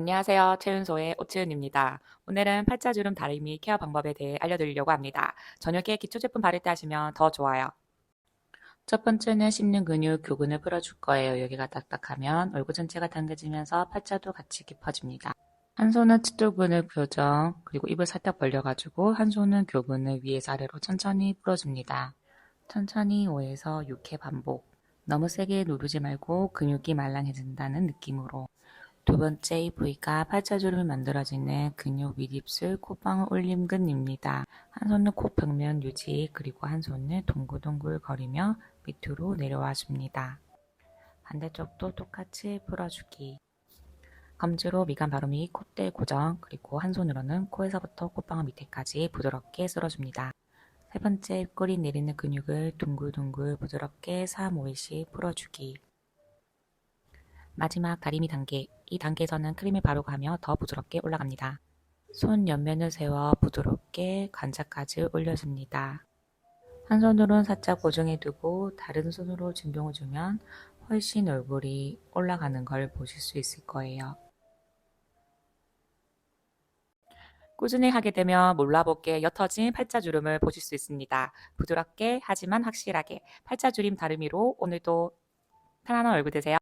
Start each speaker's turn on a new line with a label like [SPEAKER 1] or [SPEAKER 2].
[SPEAKER 1] 안녕하세요. 최은소의 오치은입니다. 오늘은 팔자주름 다리미 케어 방법에 대해 알려드리려고 합니다. 저녁에 기초 제품 바를 때 하시면 더 좋아요. 첫 번째는 씹는 근육 교근을 풀어줄 거예요. 여기가 딱딱하면 얼굴 전체가 당겨지면서 팔자도 같이 깊어집니다. 한 손은 측돌근을 교정, 그리고 입을 살짝 벌려가지고 한 손은 교근을 위에서 아래로 천천히 풀어줍니다. 천천히 5에서 6회 반복. 너무 세게 누르지 말고 근육이 말랑해진다는 느낌으로. 두 번째 이 부위가 팔자주름이 만들어지는 근육 윗입술 콧방울 올림근입니다. 한 손은 코 벽면 유지 그리고 한 손은 동글동글 거리며 밑으로 내려와 줍니다. 반대쪽도 똑같이 풀어주기. 검지로 미간 밑 콧대 고정 그리고 한 손으로는 코에서부터 콧방울 밑에까지 부드럽게 쓸어줍니다. 세 번째 입꼬리 내리는 근육을 둥글둥글 부드럽게 3, 5일씩 풀어주기. 마지막 다리미 단계. 이 단계에서는 크림을 바르고 하며 더 부드럽게 올라갑니다. 손 옆면을 세워 부드럽게 관자까지 올려줍니다. 한 손으로는 살짝 고정해 두고 다른 손으로 진동을 주면 훨씬 얼굴이 올라가는 걸 보실 수 있을 거예요. 꾸준히 하게 되면 몰라보게 옅어진 팔자주름을 보실 수 있습니다. 부드럽게 하지만 확실하게 팔자주름 다리미로 오늘도 편안한 얼굴 되세요.